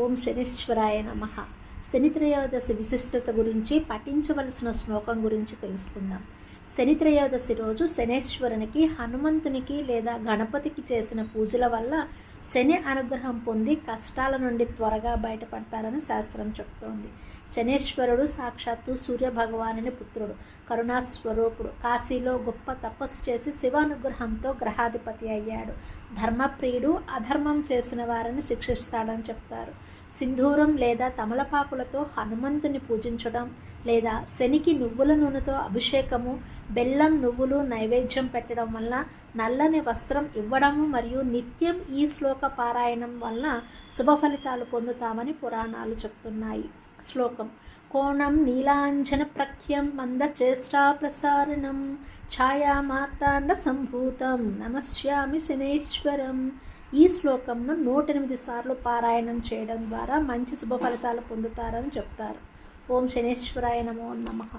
ఓం శనీశ్వరాయ నమ. శనిత్రయోదశి విశిష్టత గురించి పఠించవలసిన శ్లోకం గురించి తెలుసుకుందాం. శనిత్రయోదశి రోజు శనేశ్వరునికి హనుమంతునికి లేదా గణపతికి చేసిన పూజల వల్ల శని అనుగ్రహం పొంది కష్టాల నుండి త్వరగా బయటపడతారని శాస్త్రం చెప్తోంది. శనేశ్వరుడు సాక్షాత్తు సూర్యభగవానుని పుత్రుడు. కరుణాస్వరూపుడు కాశీలో గొప్ప తపస్సు చేసి శివానుగ్రహంతో గ్రహాధిపతి అయ్యాడు. ధర్మప్రియుడు అధర్మం చేసిన వారిని శిక్షిస్తాడని చెప్తారు. సింధూరం లేదా తమలపాకులతో హనుమంతుని పూజించడం లేదా శనికి నువ్వుల నూనెతో అభిషేకము బెల్లం నువ్వులు నైవేద్యం పెట్టడం వల్ల నల్లని వస్త్రం ఇవ్వడము మరియు నిత్యం ఈ శ్లోక పారాయణం వలన శుభ ఫలితాలు పొందుతామని పురాణాలు చెప్తున్నాయి. శ్లోకం. కోణం నీలాంజన ప్రఖ్యం మందచేష్టా ప్రసారణం ఛాయా మార్తాండ సంభూతం నమస్యామి శనేశ్వరం ఈ శ్లోకంను నూట ఎనిమిది సార్లు పారాయణం చేయడం ద్వారా మంచి శుభ ఫలితాలు పొందుతారని చెప్తారు. ఓం శనేశ్వరాయ నమో నమః.